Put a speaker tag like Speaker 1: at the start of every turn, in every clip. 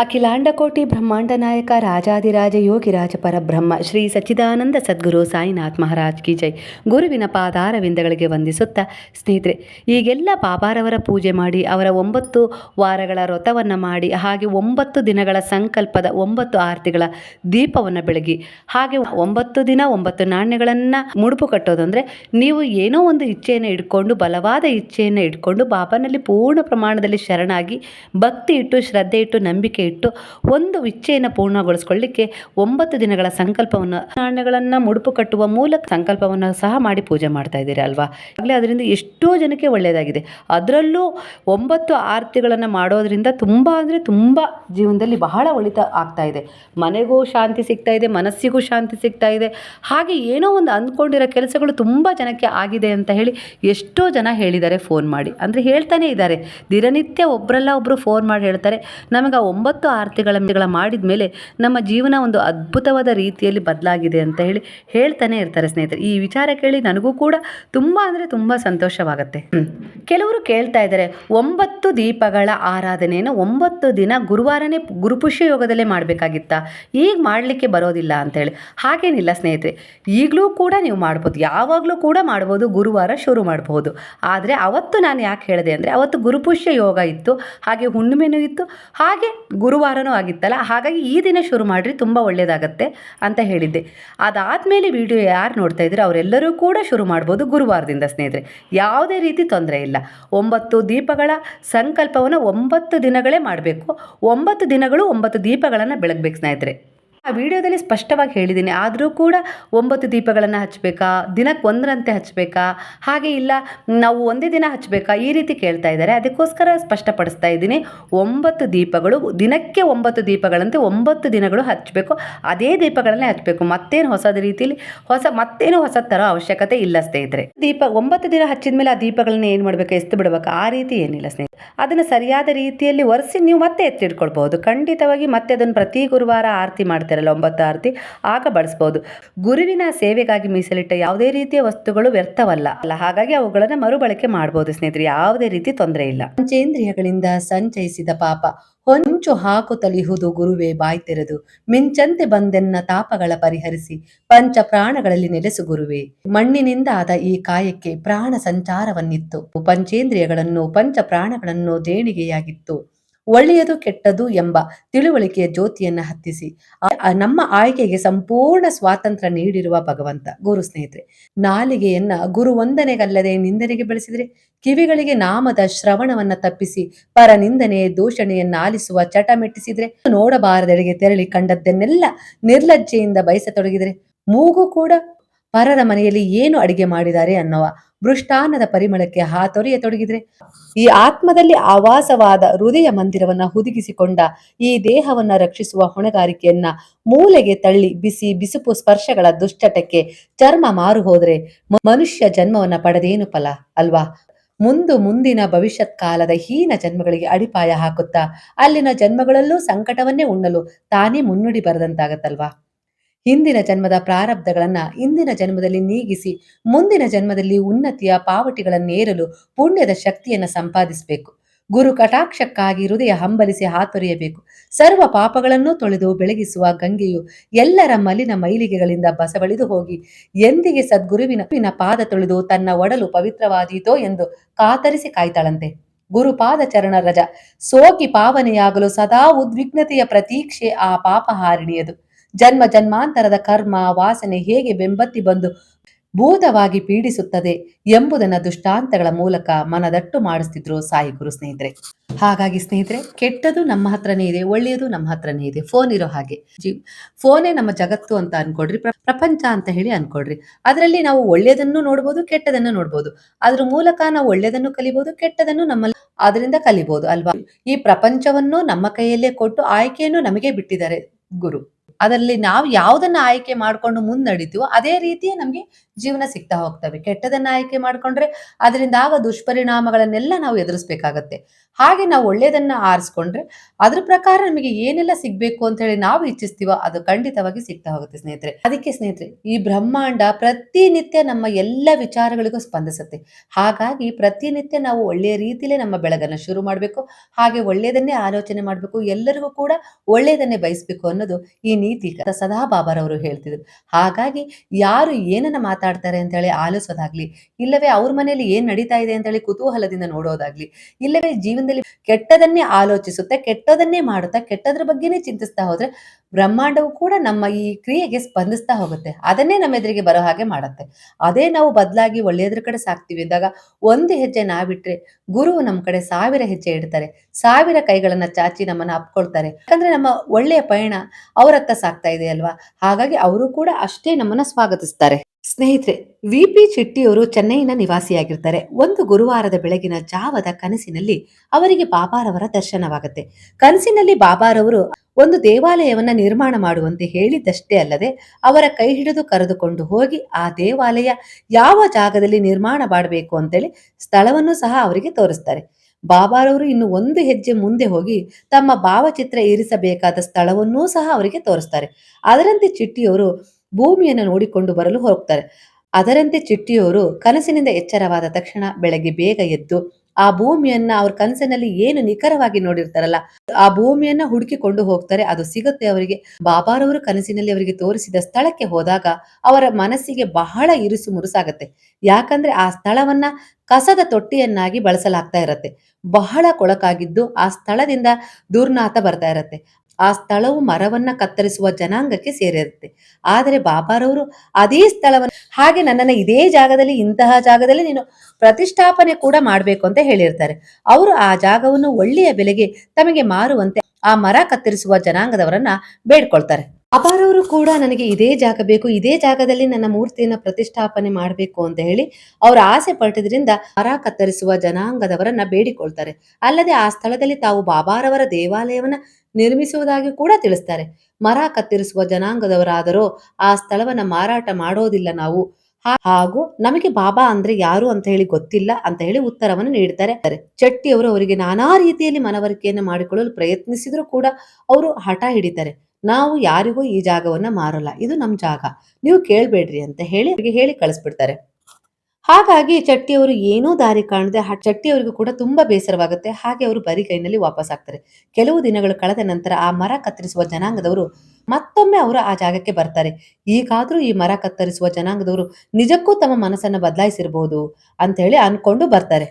Speaker 1: ಅಖಿಲಾಂಡಕೋಟಿ ಬ್ರಹ್ಮಾಂಡ ನಾಯಕ ರಾಜಾದಿರಾಜ ಯೋಗಿರಾಜ ಪರಬ್ರಹ್ಮ, ಶ್ರೀ ಸಚ್ಚಿದಾನಂದ ಸದ್ಗುರು ಸಾಯಿನಾಥ್ ಮಹಾರಾಜ್ ಕಿ ಜೈ. ಗುರುವಿನ ಪಾದಾರವಿಂದಗಳಿಗೆ ವಂದಿಸುತ್ತಾ ಸ್ನೇಹಿತರೆ, ಈಗೆಲ್ಲ ಬಾಬಾರವರ ಪೂಜೆ ಮಾಡಿ, ಅವರ ಒಂಬತ್ತು ವಾರಗಳ ವ್ರತವನ್ನು ಮಾಡಿ, ಹಾಗೆ ಒಂಬತ್ತು ದಿನಗಳ ಸಂಕಲ್ಪದ ಒಂಬತ್ತು ಆರತಿಗಳ ದೀಪವನ್ನು ಬೆಳಗಿ, ಹಾಗೆ ಒಂಬತ್ತು ದಿನ ಒಂಬತ್ತು ನಾಣ್ಯಗಳನ್ನು ಮುಡುಪು ಕಟ್ಟೋದಂದರೆ, ನೀವು ಏನೋ ಒಂದು ಇಚ್ಛೆಯನ್ನು ಇಟ್ಕೊಂಡು, ಬಲವಾದ ಇಚ್ಛೆಯನ್ನು ಇಟ್ಕೊಂಡು ಬಾಬಾನಲ್ಲಿ ಪೂರ್ಣ ಪ್ರಮಾಣದಲ್ಲಿ ಶರಣಾಗಿ ಭಕ್ತಿ ಇಟ್ಟು, ಶ್ರದ್ಧೆ ಇಟ್ಟು, ನಂಬಿಕೆ ಇಟ್ಟು ಒಂದು ಇಚ್ಛೆಯನ್ನು ಪೂರ್ಣಗೊಳಿಸ್ಕೊಳ್ಳಿಕ್ಕೆ ಒಂಬತ್ತು ದಿನಗಳ ಸಂಕಲ್ಪವನ್ನು ನಾಣ್ಯಗಳನ್ನು ಮುಡುಪು ಕಟ್ಟುವ ಮೂಲಕ ಸಂಕಲ್ಪವನ್ನು ಸಹ ಮಾಡಿ ಪೂಜೆ ಮಾಡ್ತಾ ಇದ್ದೀರಿ ಅಲ್ವಾ? ಆಗಲೇ ಅದರಿಂದ ಎಷ್ಟೋ ಜನಕ್ಕೆ ಒಳ್ಳೆಯದಾಗಿದೆ. ಅದರಲ್ಲೂ ಒಂಬತ್ತು ಆರತಿಗಳನ್ನು ಮಾಡೋದ್ರಿಂದ ತುಂಬ ಅಂದರೆ ತುಂಬ ಜೀವನದಲ್ಲಿ ಬಹಳ ಒಳಿತ ಆಗ್ತಾ ಇದೆ. ಮನೆಗೂ ಶಾಂತಿ ಸಿಗ್ತಾ ಇದೆ, ಮನಸ್ಸಿಗೂ ಶಾಂತಿ ಸಿಗ್ತಾ ಇದೆ. ಹಾಗೆ ಏನೋ ಒಂದು ಅಂದ್ಕೊಂಡಿರೋ ಕೆಲಸಗಳು ತುಂಬ ಜನಕ್ಕೆ ಆಗಿದೆ ಅಂತ ಹೇಳಿ ಎಷ್ಟೋ ಜನ ಹೇಳಿದ್ದಾರೆ, ಫೋನ್ ಮಾಡಿ. ಅಂದರೆ ಹೇಳ್ತಾನೆ ಇದ್ದಾರೆ. ದಿನನಿತ್ಯ ಒಬ್ಬರಲ್ಲ ಒಬ್ಬರು ಫೋನ್ ಮಾಡಿ ಹೇಳ್ತಾರೆ. ನಮಗೆ ಆ ಒಂಬತ್ತು ಆರತಿಗಳ ಗಳ ಮಾಡಿದ ಮೇಲೆ ನಮ್ಮ ಜೀವನ ಒಂದು ಅದ್ಭುತವಾದ ರೀತಿಯಲ್ಲಿ ಬದಲಾಗಿದೆ ಅಂತ ಹೇಳಿ ಹೇಳ್ತಾನೆ ಇರ್ತಾರೆ ಸ್ನೇಹಿತರೆ. ಈ ವಿಚಾರ ಕೇಳಿ ನನಗೂ ಕೂಡ ತುಂಬ ಅಂದರೆ ತುಂಬ ಸಂತೋಷವಾಗುತ್ತೆ. ಕೆಲವರು ಕೇಳ್ತಾ ಇದ್ದಾರೆ, ಒಂಬತ್ತು ದೀಪಗಳ ಆರಾಧನೆಯನ್ನು ಒಂಬತ್ತು ದಿನ ಗುರುವಾರನೇ ಗುರುಪುಷ್ಯ ಯೋಗದಲ್ಲೇ ಮಾಡಬೇಕಾಗಿತ್ತಾ? ಈಗ ಮಾಡಲಿಕ್ಕೆ ಬರೋದಿಲ್ಲ ಅಂತೇಳಿ ಹಾಗೇನಿಲ್ಲ ಸ್ನೇಹಿತರೆ, ಈಗಲೂ ಕೂಡ ನೀವು ಮಾಡ್ಬೋದು. ಯಾವಾಗಲೂ ಕೂಡ ಮಾಡ್ಬೋದು, ಗುರುವಾರ ಶುರು ಮಾಡಬಹುದು ಆದರೆ ಅವತ್ತು ನಾನು ಯಾಕೆ ಹೇಳಿದೆ ಅಂದರೆ, ಅವತ್ತು ಗುರುಪುಷ್ಯ ಯೋಗ ಇತ್ತು, ಹಾಗೆ ಹುಣ್ಣಿಮೆನೂ ಇತ್ತು, ಹಾಗೆ ಗುರುವಾರನೂ ಆಗಿತ್ತಲ್ಲ, ಹಾಗಾಗಿ ಈ ದಿನ ಶುರು ಮಾಡಿರಿ, ತುಂಬ ಒಳ್ಳೆಯದಾಗತ್ತೆ ಅಂತ ಹೇಳಿದ್ದೆ. ಅದಾದಮೇಲೆ ವಿಡಿಯೋ ಯಾರು ನೋಡ್ತಾ ಇದ್ರೆ, ಅವರೆಲ್ಲರೂ ಕೂಡ ಶುರು ಮಾಡ್ಬೋದು ಗುರುವಾರದಿಂದ ಸ್ನೇಹಿತರೆ. ಯಾವುದೇ ರೀತಿ ತೊಂದರೆ ಇಲ್ಲ. ಒಂಬತ್ತು ದೀಪಗಳ ಸಂಕಲ್ಪವನ್ನು ಒಂಬತ್ತು ದಿನಗಳೇ ಮಾಡಬೇಕು. ಒಂಬತ್ತು ದಿನಗಳು ಒಂಬತ್ತು ದೀಪಗಳನ್ನು ಬೆಳಗ್ಬೇಕು ಸ್ನೇಹಿತರೆ. ಆ ವಿಡಿಯೋದಲ್ಲಿ ಸ್ಪಷ್ಟವಾಗಿ ಹೇಳಿದ್ದೀನಿ. ಆದರೂ ಕೂಡ ಒಂಬತ್ತು ದೀಪಗಳನ್ನು ಹಚ್ಚಬೇಕಾ ದಿನಕ್ಕೆ ಒಂದರಂತೆ ಹಚ್ಚಬೇಕಾ ಹಾಗೆ ಇಲ್ಲ, ನಾವು ಒಂದೇ ದಿನ ಹಚ್ಚಬೇಕಾ ಈ ರೀತಿ ಕೇಳ್ತಾ ಇದ್ದಾರೆ. ಅದಕ್ಕೋಸ್ಕರ ಸ್ಪಷ್ಟಪಡಿಸ್ತಾ ಇದ್ದೀನಿ. ಒಂಬತ್ತು ದೀಪಗಳು, ದಿನಕ್ಕೆ ಒಂಬತ್ತು ದೀಪಗಳಂತೆ ಒಂಬತ್ತು ದಿನಗಳು ಹಚ್ಚಬೇಕು ಅದೇ ದೀಪಗಳನ್ನೇ ಹಚ್ಚಬೇಕು ಮತ್ತೇನು ಹೊಸದ ರೀತಿಯಲ್ಲಿ ಹೊಸ, ಮತ್ತೇನು ಹೊಸ ಥರ ಅವಶ್ಯಕತೆ ಇಲ್ಲ ಸ್ನೇಹಿತರೆ. ದೀಪ, ಒಂಬತ್ತು ದಿನ ಹಚ್ಚಿದ ಮೇಲೆ ಆ ದೀಪಗಳನ್ನ ಏನು ಮಾಡಬೇಕು? ಎಸ್ತು ಬಿಡಬೇಕು? ಆ ರೀತಿ ಏನಿಲ್ಲ ಸ್ನೇಹಿತರೆ. ಅದನ್ನು ಸರಿಯಾದ ರೀತಿಯಲ್ಲಿ ಒರೆಸಿ ನೀವು ಮತ್ತೆ ಎತ್ತಿಟ್ಕೊಳ್ಬಹುದು ಖಂಡಿತವಾಗಿ ಮತ್ತೆ ಅದನ್ನು ಪ್ರತಿ ಗುರುವಾರ ಆರತಿ ಮಾಡ್ತಾರಲ್ಲ ಒಂಬತ್ತು ಆರತಿ, ಆಗ ಬಳಸ್ಬೋದು. ಗುರುವಿನ ಸೇವೆಗಾಗಿ ಮೀಸಲಿಟ್ಟ ಯಾವುದೇ ರೀತಿಯ ವಸ್ತುಗಳು ವ್ಯರ್ಥವಲ್ಲ. ಅಲ್ಲ ಹಾಗಾಗಿ ಅವುಗಳನ್ನು ಮರುಬಳಕೆ ಮಾಡಬಹುದು ಸ್ನೇಹಿತರೆ, ಯಾವುದೇ ರೀತಿ ತೊಂದರೆ ಇಲ್ಲ. ಪಂಚೇಂದ್ರಿಯಗಳಿಂದ ಸಂಚಯಿಸಿದ ಪಾಪ, ಹೊಂಚು ಹಾಕು ತಲಿಹುದು ಗುರುವೇ ಬಾಯ್ ತೆರೆದು, ಮಿಂಚಂತೆ ಬಂದೆನ್ನ ತಾಪಗಳ ಪರಿಹರಿಸಿ, ಪಂಚ ಪ್ರಾಣಗಳಲ್ಲಿ ನೆಲೆಸು ಗುರುವೇ. ಮಣ್ಣಿನಿಂದ ಆದ ಈ ಕಾಯಕ್ಕೆ ಪ್ರಾಣ ಸಂಚಾರವನ್ನಿತ್ತು. ಪಂಚೇಂದ್ರಿಯಗಳನ್ನು, ಪಂಚ ಪ್ರಾಣಗಳನ್ನು ದೇಣಿಗೆಯಾಗಿತ್ತು. ಒಳ್ಳೆಯದು ಕೆಟ್ಟದು ಎಂಬ ತಿಳುವಳಿಕೆಯ ಜ್ಯೋತಿಯನ್ನ ಹತ್ತಿಸಿ. ನಮ್ಮ ಆಯ್ಕೆಗೆ ಸಂಪೂರ್ಣ ಸ್ವಾತಂತ್ರ್ಯ ನೀಡಿರುವ ಭಗವಂತ. ಗುರು ಸ್ನೇಹಿತರೆ, ನಾಲಿಗೆಯನ್ನ ಗುರು ವಂದನೆಗಲ್ಲದೆ ನಿಂದನೆಗೆ ಬೆಳೆಸಿದರೆ, ಕಿವಿಗಳಿಗೆ ನಾಮದ ಶ್ರವಣವನ್ನ ತಪ್ಪಿಸಿ, ಪರ ನಿಂದನೆ ದೂಷಣೆಯನ್ನ ಆಲಿಸುವ ಚಟ ಮೆಟ್ಟಿಸಿದ್ರೆ, ನೋಡಬಾರದೆಡೆಗೆ ತೆರಳಿ ಕಂಡದ್ದನ್ನೆಲ್ಲ ನಿರ್ಲಜ್ಜೆಯಿಂದ ಬಯಸತೊಡಗಿದರೆ, ಮೂಗು ಕೂಡ ಪರರ ಮನೆಯಲ್ಲಿ ಏನು ಅಡಿಗೆ ಮಾಡಿದ್ದಾರೆ ಅನ್ನುವ ಮೃಷ್ಟಾನದ ಪರಿಮಳಕ್ಕೆ ಹಾತೊರೆಯತೊಡಗಿದ್ರೆ ಈ ಆತ್ಮದಲ್ಲಿ ಆವಾಸವಾದ ಹೃದಯ ಮಂದಿರವನ್ನ ಹುದುಗಿಸಿಕೊಂಡ ಈ ದೇಹವನ್ನ ರಕ್ಷಿಸುವ ಹೊಣೆಗಾರಿಕೆಯನ್ನ ಮೂಲೆಗೆ ತಳ್ಳಿ ಬಿಸಿ ಬಿಸುಪು ಸ್ಪರ್ಶಗಳ ದುಶ್ಚಟಕ್ಕೆ ಚರ್ಮ ಮಾರು ಹೋದ್ರೆ ಮನುಷ್ಯ ಜನ್ಮವನ್ನ ಪಡೆದೇನು ಫಲ ಅಲ್ವಾ? ಮುಂದು ಮುಂದಿನ ಭವಿಷ್ಯತ್ ಕಾಲದ ಹೀನ ಜನ್ಮಗಳಿಗೆ ಅಡಿಪಾಯ ಹಾಕುತ್ತಾ ಅಲ್ಲಿನ ಜನ್ಮಗಳಲ್ಲೂ ಸಂಕಟವನ್ನೇ ಉಣ್ಣಲು ತಾನೇ ಮುನ್ನುಡಿ ಬರೆದಂತಾಗತ್ತಲ್ವಾ? ಹಿಂದಿನ ಜನ್ಮದ ಪ್ರಾರಬ್ಧಗಳನ್ನ ಇಂದಿನ ಜನ್ಮದಲ್ಲಿ ನೀಗಿಸಿ, ಮುಂದಿನ ಜನ್ಮದಲ್ಲಿ ಉನ್ನತಿಯ ಪಾವಟಿಗಳನ್ನೇರಲು ಪುಣ್ಯದ ಶಕ್ತಿಯನ್ನ ಸಂಪಾದಿಸಬೇಕು. ಗುರು ಕಟಾಕ್ಷಕ್ಕಾಗಿ ಹೃದಯ ಹಂಬಲಿಸಿ ಹಾತೊರೆಯಬೇಕು. ಸರ್ವ ಪಾಪಗಳನ್ನು ತೊಳೆದು ಬೆಳಗಿಸುವ ಗಂಗೆಯು ಎಲ್ಲರ ಮಲಿನ ಮೈಲಿಗೆಗಳಿಂದ ಬಸವಳಿದು ಹೋಗಿ, ಎಂದಿಗೆ ಸದ್ಗುರುವಿನ ಪಾದ ತೊಳೆದು ತನ್ನ ಒಡಲು ಪವಿತ್ರವಾದೀತೋ ಎಂದು ಕಾತರಿಸಿ ಕಾಯ್ತಾಳಂತೆ. ಗುರುಪಾದ ಚರಣ ರಜ ಸೋಕಿ ಪಾವನೆಯಾಗಲು ಸದಾ ಉದ್ವಿಗ್ನತೆಯ ಪ್ರತೀಕ್ಷೆ ಆ ಪಾಪಹಾರಿಣಿಯದು ಜನ್ಮ ಜನ್ಮಾಂತರದ ಕರ್ಮ, ವಾಸನೆ ಹೇಗೆ ಬೆಂಬತ್ತಿ ಬಂದು ಭೂತವಾಗಿ ಪೀಡಿಸುತ್ತದೆ ಎಂಬುದನ್ನ ದುಷ್ಟಾಂತಗಳ ಮೂಲಕ ಮನದಟ್ಟು ಮಾಡಿಸ್ತಿದ್ರು ಸಾಯಿ ಗುರು ಸ್ನೇಹಿತರೆ. ಹಾಗಾಗಿ ಸ್ನೇಹಿತರೆ ಕೆಟ್ಟದು ನಮ್ಮ ಹತ್ರನೇ ಇದೆ, ಒಳ್ಳೆಯದು ನಮ್ಮ ಹತ್ರನೇ ಇದೆ. ಫೋನ್ ಇರೋ ಹಾಗೆ. ಫೋನೇ ನಮ್ಮ ಜಗತ್ತು ಅಂತ ಅನ್ಕೊಡ್ರಿ ಪ್ರಪಂಚ ಅಂತ ಹೇಳಿ ಅನ್ಕೊಡ್ರಿ. ಅದರಲ್ಲಿ ನಾವು ಒಳ್ಳೆಯದನ್ನು ನೋಡ್ಬೋದು, ಕೆಟ್ಟದನ್ನು ನೋಡ್ಬೋದು. ಅದ್ರ ಮೂಲಕ ನಾವು ಒಳ್ಳೆಯದನ್ನು ಕಲಿಬಹುದು ಕೆಟ್ಟದನ್ನು ನಮ್ಮ ಅದರಿಂದ ಕಲಿಬಹುದು ಅಲ್ವಾ? ಈ ಪ್ರಪಂಚವನ್ನು ನಮ್ಮ ಕೈಯಲ್ಲೇ ಕೊಟ್ಟು ಆಯ್ಕೆಯನ್ನು ನಮಗೆ ಬಿಟ್ಟಿದ್ದಾರೆ ಗುರು. ಅದರಲ್ಲಿ ನಾವು ಯಾವುದನ್ನ ಆಯ್ಕೆ ಮಾಡ್ಕೊಂಡು ನಡೀತೀವೋ ಅದೇ ರೀತಿ ನಮಗೆ ಜೀವನ ಸಿಗ್ತಾ ಹೋಗ್ತವೆ. ಕೆಟ್ಟದನ್ನ ಆಯ್ಕೆ ಮಾಡ್ಕೊಂಡ್ರೆ ಅದರಿಂದ ಆಗ ದುಷ್ಪರಿಣಾಮಗಳನ್ನೆಲ್ಲ ನಾವು ಎದುರಿಸ್ಬೇಕಾಗತ್ತೆ. ಹಾಗೆ ನಾವು ಒಳ್ಳೆಯದನ್ನ ಆರಿಸ್ಕೊಂಡ್ರೆ ಅದ್ರ ಪ್ರಕಾರ ನಮಗೆ ಏನೆಲ್ಲ ಸಿಗ್ಬೇಕು ಅಂತ ಹೇಳಿ ನಾವು ಇಚ್ಛಿಸ್ತೀವೋ ಅದು ಖಂಡಿತವಾಗಿ ಸಿಗ್ತಾ ಹೋಗುತ್ತೆ ಸ್ನೇಹಿತರೆ. ಅದಕ್ಕೆ ಸ್ನೇಹಿತರೆ, ಈ ಬ್ರಹ್ಮಾಂಡ ಪ್ರತಿನಿತ್ಯ ನಮ್ಮ ಎಲ್ಲ ವಿಚಾರಗಳಿಗೂ ಸ್ಪಂದಿಸುತ್ತೆ. ಹಾಗಾಗಿ ಪ್ರತಿನಿತ್ಯ ನಾವು ಒಳ್ಳೆಯ ರೀತಿಯಲ್ಲೇ ನಮ್ಮ ಬೆಳಗನ್ನ ಶುರು ಮಾಡಬೇಕು, ಹಾಗೆ ಒಳ್ಳೆಯದನ್ನೇ ಆಲೋಚನೆ ಮಾಡಬೇಕು, ಎಲ್ಲರಿಗೂ ಕೂಡ ಒಳ್ಳೆಯದನ್ನೇ ಬಯಸಬೇಕು ಅನ್ನೋದು ಈ ನೀತಿ ಸದಾ ಬಾಬಾರವರು ಹೇಳ್ತಿದ್ರು. ಹಾಗಾಗಿ ಯಾರು ಏನನ್ನ ಮಾತಾಡ್ತಾರೆ ಅಂತ ಹೇಳಿ ಆಲಿಸೋದಾಗ್ಲಿ, ಇಲ್ಲವೇ ಅವ್ರ ಮನೆಯಲ್ಲಿ ಏನ್ ನಡೀತಾ ಇದೆ ಅಂತ ಹೇಳಿ ಕುತೂಹಲದಿಂದ ನೋಡೋದಾಗ್ಲಿ, ಇಲ್ಲವೇ ಜೀವನದಲ್ಲಿ ಕೆಟ್ಟದನ್ನೇ ಆಲೋಚಿಸುತ್ತೆ, ಕೆಟ್ಟದನ್ನೇ ಮಾಡುತ್ತಾ, ಕೆಟ್ಟದ್ರ ಬಗ್ಗೆನೇ ಚಿಂತಿಸ್ತಾ ಹೋದ್ರೆ ಬ್ರಹ್ಮಾಂಡವು ಕೂಡ ನಮ್ಮ ಈ ಕ್ರಿಯೆಗೆ ಸ್ಪಂದಿಸ್ತಾ ಹೋಗುತ್ತೆ. ಅದನ್ನೇ ನಮ್ಮ ಎದುರಿಗೆ ಬರೋ ಹಾಗೆ ಮಾಡುತ್ತೆ. ಅದೇ ನಾವು ಬದಲಾಗಿ ಒಳ್ಳೆಯದ್ರ ಕಡೆ ಸಾಕ್ತಿವಿ ಅಂದಾಗ ಒಂದು ಹೆಜ್ಜೆ ನಾವಿಟ್ರೆ ಗುರು ನಮ್ಮ ಕಡೆ ಸಾವಿರ ಹೆಜ್ಜೆ ಇಡ್ತಾರೆ. ಸಾವಿರ ಕೈಗಳನ್ನ ಚಾಚಿ ನಮ್ಮನ್ನ ಅಪ್ಕೊಳ್ತಾರೆ. ಯಾಕಂದ್ರೆ ನಮ್ಮ ಒಳ್ಳೆಯ ಪಯಣ ಅವರತ್ತ ಸಾಕ್ತಾ ಇದೆ ಅಲ್ವಾ ಹಾಗಾಗಿ ಅವರು ಕೂಡ ಅಷ್ಟೇ ನಮ್ಮನ್ನ ಸ್ವಾಗತಿಸ್ತಾರೆ. ಸ್ನೇಹಿತರೆ ವಿ ಪಿ ಚಿಟ್ಟಿಯವರು ಚೆನ್ನೈನ ನಿವಾಸಿಯಾಗಿರ್ತಾರೆ. ಒಂದು ಗುರುವಾರದ ಬೆಳಗಿನ ಜಾವದ ಕನಸಿನಲ್ಲಿ ಅವರಿಗೆ ಬಾಬಾರವರ ದರ್ಶನವಾಗುತ್ತೆ. ಕನಸಿನಲ್ಲಿ ಬಾಬಾರವರು ಒಂದು ದೇವಾಲಯವನ್ನ ನಿರ್ಮಾಣ ಮಾಡುವಂತೆ ಹೇಳಿದ್ದಷ್ಟೇ ಅಲ್ಲದೆ, ಅವರ ಕೈ ಹಿಡಿದು ಕರೆದುಕೊಂಡು ಹೋಗಿ ಆ ದೇವಾಲಯ ಯಾವ ಜಾಗದಲ್ಲಿ ನಿರ್ಮಾಣ ಮಾಡಬೇಕು ಅಂತೇಳಿ ಸ್ಥಳವನ್ನು ಸಹ ಅವರಿಗೆ ತೋರಿಸ್ತಾರೆ. ಬಾಬಾರವರು ಇನ್ನು ಒಂದು ಹೆಜ್ಜೆ ಮುಂದೆ ಹೋಗಿ ತಮ್ಮ ಭಾವಚಿತ್ರ ಇರಿಸಬೇಕಾದ ಸ್ಥಳವನ್ನೂ ಸಹ ಅವರಿಗೆ ತೋರಿಸ್ತಾರೆ. ಅದರಂತೆ ಚಿಟ್ಟಿಯವರು ಭೂಮಿಯನ್ನು ನೋಡಿಕೊಂಡು ಬರಲು ಹೋಗ್ತಾರೆ ಅದರಂತೆ ಚಿಟ್ಟಿಯವರು ಕನಸಿನಿಂದ ಎಚ್ಚರವಾದ ತಕ್ಷಣ ಬೆಳಗ್ಗೆ ಬೇಗ ಎದ್ದು ಆ ಭೂಮಿಯನ್ನ ಅವ್ರ ಕನಸಿನಲ್ಲಿ ಏನು ನಿಖರವಾಗಿ ನೋಡಿರ್ತಾರಲ್ಲ, ಆ ಭೂಮಿಯನ್ನ ಹುಡುಕಿಕೊಂಡು ಹೋಗ್ತಾರೆ. ಅದು ಸಿಗುತ್ತೆ ಅವರಿಗೆ. ಬಾಬಾರವರು ಕನಸಿನಲ್ಲಿ ಅವರಿಗೆ ತೋರಿಸಿದ ಸ್ಥಳಕ್ಕೆ ಹೋದಾಗ ಅವರ ಮನಸ್ಸಿಗೆ ಬಹಳ ಇರುಸು ಮುರುಸಾಗತ್ತೆ. ಯಾಕಂದ್ರೆ ಆ ಸ್ಥಳವನ್ನ ಕಸದ ತೊಟ್ಟಿಯನ್ನಾಗಿ ಬಳಸಲಾಗ್ತಾ ಇರತ್ತೆ. ಬಹಳ ಕೊಳಕಾಗಿದ್ದು ಆ ಸ್ಥಳದಿಂದ ದುರ್ನಾಥ ಬರ್ತಾ ಇರತ್ತೆ. ಆ ಸ್ಥಳವು ಮರವನ್ನ ಕತ್ತರಿಸುವ ಜನಾಂಗಕ್ಕೆ ಸೇರಿರುತ್ತೆ. ಆದರೆ ಬಾಬಾರವರು ಅದೇ ಸ್ಥಳವನ್ನು, ಹಾಗೆ ನನ್ನನ್ನ ಇದೇ ಜಾಗದಲ್ಲಿ, ಇಂತಹ ಜಾಗದಲ್ಲಿ ನೀನು ಪ್ರತಿಷ್ಠಾಪನೆ ಕೂಡ ಮಾಡಬೇಕು ಅಂತ ಹೇಳಿರ್ತಾರೆ. ಅವರು ಆ ಜಾಗವನ್ನು ಒಳ್ಳೆಯ ಬೆಲೆಗೆ ತಮಗೆ ಮಾರುವಂತೆ ಆ ಮರ ಕತ್ತರಿಸುವ ಜನಾಂಗದವರನ್ನ ಬೇಡ್ಕೊಳ್ತಾರೆ. ಅಪಾರವರು ಕೂಡ ನನಗೆ ಇದೇ ಜಾಗ ಬೇಕು, ಇದೇ ಜಾಗದಲ್ಲಿ ನನ್ನ ಮೂರ್ತಿಯನ್ನ ಪ್ರತಿಷ್ಠಾಪನೆ ಮಾಡಬೇಕು ಅಂತ ಹೇಳಿ ಅವರ ಆಸೆ ಪಟ್ಟಿದ್ರಿಂದ ಮರ ಕತ್ತರಿಸುವ ಜನಾಂಗದವರನ್ನ ಬೇಡಿಕೊಳ್ತಾರೆ. ಅಲ್ಲದೆ ಆ ಸ್ಥಳದಲ್ಲಿ ತಾವು ಬಾಬಾರವರ ದೇವಾಲಯವನ್ನ ನಿರ್ಮಿಸುವುದಾಗಿ ಕೂಡ ತಿಳಿಸ್ತಾರೆ. ಮರ ಕತ್ತರಿಸುವ ಜನಾಂಗದವರಾದರೂ ಆ ಸ್ಥಳವನ್ನ ಮಾರಾಟ ಮಾಡೋದಿಲ್ಲ ನಾವು. ಹಾಗೂ ನಮಗೆ ಬಾಬಾ ಅಂದ್ರೆ ಯಾರು ಅಂತ ಹೇಳಿ ಗೊತ್ತಿಲ್ಲ ಅಂತ ಹೇಳಿ ಉತ್ತರವನ್ನು ನೀಡ್ತಾರೆ. ಚಟ್ಟಿಯವರು ಅವರಿಗೆ ನಾನಾ ರೀತಿಯಲ್ಲಿ ಮನವರಿಕೆಯನ್ನು ಮಾಡಿಕೊಳ್ಳಲು ಪ್ರಯತ್ನಿಸಿದ್ರು ಕೂಡ ಅವರು ಹಠ ಹಿಡಿತಾರೆ. ನಾವು ಯಾರಿಗೂ ಈ ಜಾಗವನ್ನ ಮಾರಲ್ಲ. ಇದು ನಮ್ ಜಾಗ. ನೀವು ಕೇಳ್ಬೇಡ್ರಿ ಅಂತ ಹೇಳಿ ಅವರಿಗೆ ಹೇಳಿ ಕಳಿಸ್ಬಿಡ್ತಾರೆ. ಹಾಗಾಗಿ ಚಟ್ಟಿಯವರು ಏನೂ ದಾರಿ ಕಾಣದೆ ಹ- ಚಟ್ಟಿಯವರಿಗೂ ಕೂಡ ತುಂಬಾ ಬೇಸರವಾಗುತ್ತೆ. ಹಾಗೆ ಅವರು ಬರಿ ಕೈನಲ್ಲಿ ವಾಪಸ್ ಆಗ್ತಾರೆ. ಕೆಲವು ದಿನಗಳು ಕಳೆದ ನಂತರ ಆ ಮರ ಕತ್ತರಿಸುವ ಜನಾಂಗದವರು ಮತ್ತೊಮ್ಮೆ ಅವರು ಆ ಜಾಗಕ್ಕೆ ಬರ್ತಾರೆ. ಈಗಾದ್ರೂ ಈ ಮರ ಕತ್ತರಿಸುವ ಜನಾಂಗದವರು ನಿಜಕ್ಕೂ ತಮ್ಮ ಮನಸ್ಸನ್ನ ಬದಲಾಯಿಸಿರ್ಬೋದು ಅಂತ ಹೇಳಿ ಅನ್ಕೊಂಡು ಬರ್ತಾರೆ.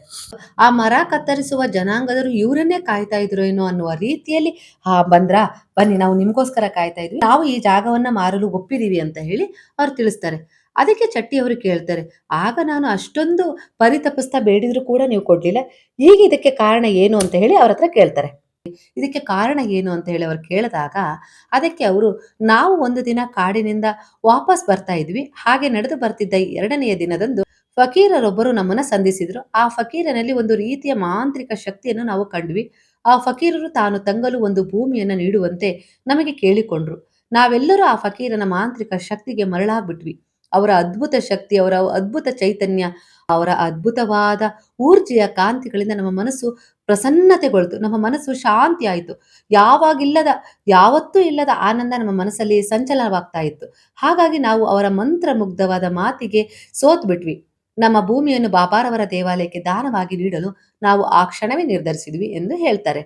Speaker 1: ಆ ಮರ ಕತ್ತರಿಸುವ ಜನಾಂಗದವರು ಇವರನ್ನೇ ಕಾಯ್ತಾ ಇದ್ರು ಏನೋ ಅನ್ನುವ ರೀತಿಯಲ್ಲಿ, ಹಾ, ಬಂದ್ರ? ಬನ್ನಿ, ನಾವು ನಿಮ್ಗೋಸ್ಕರ ಕಾಯ್ತಾ ಇದ್ವಿ. ನಾವು ಈ ಜಾಗವನ್ನ ಮಾರಲು ಒಪ್ಪಿದೀವಿ ಅಂತ ಹೇಳಿ ಅವ್ರು ತಿಳಿಸ್ತಾರೆ. ಅದಕ್ಕೆ ಚಟ್ಟಿ ಅವರು ಕೇಳ್ತಾರೆ, ಆಗ ನಾನು ಅಷ್ಟೊಂದು ಪರಿತಪಿಸ್ತಾ ಬೇಡಿದ್ರು ಕೂಡ ನೀವು ಕೊಡಲಿಲ್ಲ. ಈಗ ಇದಕ್ಕೆ ಕಾರಣ ಏನು ಅಂತ ಹೇಳಿ ಅವ್ರ ಹತ್ರ ಕೇಳ್ತಾರೆ. ಇದಕ್ಕೆ ಕಾರಣ ಏನು ಅಂತ ಹೇಳಿ ಅವ್ರು ಕೇಳಿದಾಗ, ಅದಕ್ಕೆ ಅವರು, ನಾವು ಒಂದು ದಿನ ಕಾಡಿನಿಂದ ವಾಪಸ್ ಬರ್ತಾ ಇದ್ವಿ. ಹಾಗೆ ನಡೆದು ಬರ್ತಿದ್ದ ಎರಡನೆಯ ದಿನದಂದು ಫಕೀರರೊಬ್ಬರು ನಮ್ಮನ್ನ ಸಂಧಿಸಿದ್ರು. ಆ ಫಕೀರನಲ್ಲಿ ಒಂದು ರೀತಿಯ ಮಾಂತ್ರಿಕ ಶಕ್ತಿಯನ್ನು ನಾವು ಕಂಡ್ವಿ. ಆ ಫಕೀರರು ತಾನು ತಂಗಲು ಒಂದು ಭೂಮಿಯನ್ನು ನೀಡುವಂತೆ ನಮಗೆ ಕೇಳಿಕೊಂಡ್ರು. ನಾವೆಲ್ಲರೂ ಆ ಫಕೀರನ ಮಾಂತ್ರಿಕ ಶಕ್ತಿಗೆ ಮರಳಾಗ್ಬಿಟ್ವಿ. ಅವರ ಅದ್ಭುತ ಶಕ್ತಿ, ಅವರ ಅದ್ಭುತ ಚೈತನ್ಯ, ಅವರ ಅದ್ಭುತವಾದ ಊರ್ಜೆಯ ಕಾಂತಿಗಳಿಂದ ನಮ್ಮ ಮನಸ್ಸು ಪ್ರಸನ್ನತೆಗೊಳ್ತು, ನಮ್ಮ ಮನಸ್ಸು ಶಾಂತಿ ಆಯಿತು. ಯಾವಾಗಿಲ್ಲದ, ಯಾವತ್ತೂ ಇಲ್ಲದ ಆನಂದ ನಮ್ಮ ಮನಸ್ಸಲ್ಲಿ ಸಂಚಲನವಾಗ್ತಾ ಇತ್ತು. ಹಾಗಾಗಿ ನಾವು ಅವರ ಮಂತ್ರ ಮುಗ್ಧವಾದ ಮಾತಿಗೆ ಸೋತ್ ಬಿಟ್ವಿ ನಮ್ಮ ಭೂಮಿಯನ್ನು ಬಾಬಾರವರ ದೇವಾಲಯಕ್ಕೆ ದಾನವಾಗಿ ನೀಡಲು ನಾವು ಆ ಕ್ಷಣವೇ ನಿರ್ಧರಿಸಿದ್ವಿ ಎಂದು ಹೇಳ್ತಾರೆ.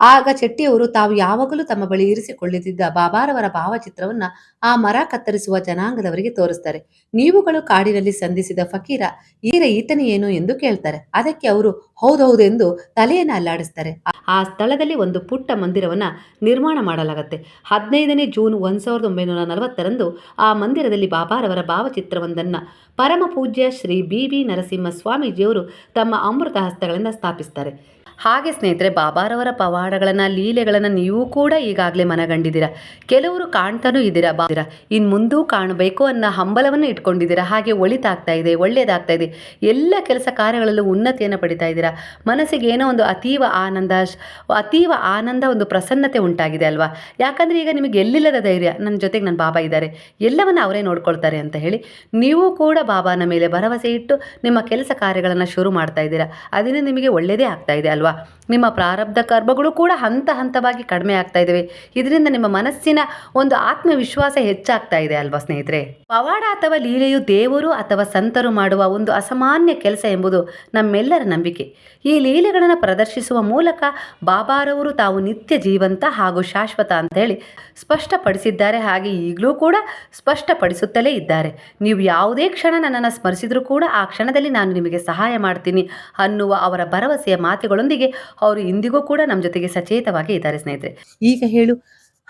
Speaker 1: ಆಗ ಚೆಟ್ಟಿಯವರು ತಾವು ಯಾವಾಗಲೂ ತಮ್ಮ ಬಳಿ ಇರಿಸಿಕೊಳ್ಳುತ್ತಿದ್ದ ಬಾಬಾರವರ ಭಾವಚಿತ್ರವನ್ನ ಆ ಮರ ಕತ್ತರಿಸುವ ಜನಾಂಗದವರಿಗೆ ತೋರಿಸ್ತಾರೆ. ನೀವುಗಳು ಕಾಡಿನಲ್ಲಿ ಸಂಧಿಸಿದ ಫಕೀರ, ಈರ ಈತನೇನು ಎಂದು ಕೇಳ್ತಾರೆ. ಅದಕ್ಕೆ ಅವರು ಹೌದೌದೆಂದು ತಲೆಯನ್ನು ಅಲ್ಲಾಡಿಸ್ತಾರೆ. ಆ- ಸ್ಥಳದಲ್ಲಿ ಒಂದು ಪುಟ್ಟ ಮಂದಿರವನ್ನ ನಿರ್ಮಾಣ ಮಾಡಲಾಗುತ್ತೆ. ಹದಿನೈದನೇ ಜೂನ್ ಒಂದ್ ಸಾವಿರದ ಒಂಬೈನೂರ ನಲವತ್ತರಂದು ಆ ಮಂದಿರದಲ್ಲಿ ಬಾಬಾರವರ ಭಾವಚಿತ್ರವೊಂದನ್ನ ಪರಮ ಪೂಜ್ಯ ಶ್ರೀ ಬಿ ವಿ ನರಸಿಂಹ ಸ್ವಾಮೀಜಿಯವರು ತಮ್ಮ ಅಮೃತ ಹಸ್ತಗಳಿಂದ ಸ್ಥಾಪಿಸ್ತಾರೆ. ಹಾಗೆ ಸ್ನೇಹಿತರೆ, ಬಾಬಾರವರ ಪವಾಡಗಳನ್ನು, ಲೀಲೆಗಳನ್ನು ನೀವು ಕೂಡ ಈಗಾಗಲೇ ಮನಗಂಡಿದ್ದೀರಾ? ಕೆಲವರು ಕಾಣ್ತಾನೂ ಇದ್ದೀರಾ? ಬಾದಿರ ಇನ್ನು ಮುಂದೂ ಕಾಣಬೇಕು ಅನ್ನೋ ಹಂಬಲವನ್ನು ಇಟ್ಕೊಂಡಿದ್ದೀರಾ? ಹಾಗೆ ಒಳಿತಾಗ್ತಾ ಇದೆ ಒಳ್ಳೆಯದಾಗ್ತಾ ಇದೆ. ಎಲ್ಲ ಕೆಲಸ ಕಾರ್ಯಗಳಲ್ಲೂ ಉನ್ನತಿಯನ್ನು ಪಡಿತಾ ಇದ್ದೀರಾ? ಮನಸ್ಸಿಗೆ ಏನೋ ಒಂದು ಅತೀವ ಆನಂದ ಅತೀವ ಆನಂದ ಒಂದು ಪ್ರಸನ್ನತೆ ಉಂಟಾಗಿದೆ ಅಲ್ವಾ? ಯಾಕಂದರೆ ಈಗ ನಿಮಗೆ ಎಲ್ಲಿಲ್ಲದ ಧೈರ್ಯ? ನನ್ನ ಜೊತೆಗೆ ನನ್ನ ಬಾಬಾ ಇದ್ದಾರೆ. ಎಲ್ಲವನ್ನು ಅವರೇ ನೋಡ್ಕೊಳ್ತಾರೆ ಅಂತ ಹೇಳಿ ನೀವು ಕೂಡ ಬಾಬಾನ ಮೇಲೆ ಭರವಸೆ ಇಟ್ಟು ನಿಮ್ಮ ಕೆಲಸ ಕಾರ್ಯಗಳನ್ನು ಶುರು ಮಾಡ್ತಾ ಇದ್ದೀರಾ? ಅದರಿಂದ ನಿಮಗೆ ಒಳ್ಳೆಯದೇ ಆಗ್ತಾ ಇದೆ ಅಲ್ವಾ? ನಿಮ್ಮ ಪ್ರಾರಬ್ಧ ಕರ್ಮಗಳು ಕೂಡ ಹಂತ ಹಂತವಾಗಿ ಕಡಿಮೆ ಆಗ್ತಾ ಇದ್ದಾವೆ ಇದರಿಂದ ನಿಮ್ಮ ಮನಸ್ಸಿನ ಒಂದು ಆತ್ಮವಿಶ್ವಾಸ ಹೆಚ್ಚಾಗ್ತಾ ಇದೆ ಅಲ್ವಾ ಸ್ನೇಹಿತರೆ? ಪವಾಡ ಅಥವಾ ಲೀಲೆಯು ದೇವರು ಅಥವಾ ಸಂತರು ಮಾಡುವ ಒಂದು ಅಸಾಮಾನ್ಯ ಕೆಲಸ ಎಂಬುದು ನಮ್ಮೆಲ್ಲರ ನಂಬಿಕೆ. ಈ ಲೀಲೆಗಳನ್ನು ಪ್ರದರ್ಶಿಸುವ ಮೂಲಕ ಬಾಬಾರವರು ತಾವು ನಿತ್ಯ ಜೀವಂತ ಹಾಗೂ ಶಾಶ್ವತ ಅಂತ ಹೇಳಿ ಸ್ಪಷ್ಟಪಡಿಸಿದ್ದಾರೆ. ಹಾಗೆ ಈಗಲೂ ಕೂಡ ಸ್ಪಷ್ಟಪಡಿಸುತ್ತಲೇ ಇದ್ದಾರೆ. ನೀವು ಯಾವುದೇ ಕ್ಷಣ ನನ್ನನ್ನು ಸ್ಮರಿಸಿದರೂ ಕೂಡ ಆ ಕ್ಷಣದಲ್ಲಿ ನಾನು ನಿಮಗೆ ಸಹಾಯ ಮಾಡ್ತೀನಿ ಅನ್ನುವ ಅವರ ಭರವಸೆಯ ಮಾತುಗಳೊಂದಿಗೆ ಅವರು ಇಂದಿಗೂ ಕೂಡ ನಮ್ಮ ಜೊತೆಗೆ ಸಚೇತವಾಗಿ ಇದ್ದಾರೆ ಸ್ನೇಹಿತರೆ. ಈಗ ಹೇಳು.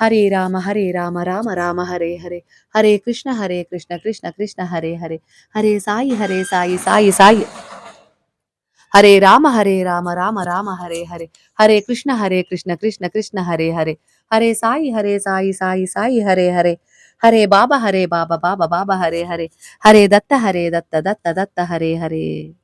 Speaker 1: ಹರೇ ರಾಮ ಹರೇ ರಾಮ ರಾಮ ರಾಮ, ಹರೇ ಹರೇ. ಹರೇ ಕೃಷ್ಣ ಹರೇ ಕೃಷ್ಣ ಕೃಷ್ಣ ಕೃಷ್ಣ, ಹರೇ ಹರೇ. ಹರೇ ಸಾಯಿ ಹರೇ ಸಾಯಿ ಸಾಯಿ ಸಾಯಿ. ಹರೇ ರಾಮ ಹರೇ ರಾಮ ರಾಮ ರಾಮ, ಹರೇ ಹರೇ. ಹರೇ ಕೃಷ್ಣ ಹರೇ ಕೃಷ್ಣ ಕೃಷ್ಣ ಕೃಷ್ಣ, ಹರೇ ಹರೇ. ಹರೇ ಸಾಯಿ ಹರೇ ಸಾಯಿ ಸಾಯಿ ಸಾಯಿ, ಹರೇ ಹರೇ. ಹರೇ ಬಾಬಾ ಹರೇ ಬಾಬಾ ಬಾಬಾ ಬಾಬಾ, ಹರೇ ಹರೇ. ಹರೇ ದತ್ತ ಹರೇ ದತ್ತ ದತ್ತ ದತ್ತ, ಹರೇ ಹರೇ.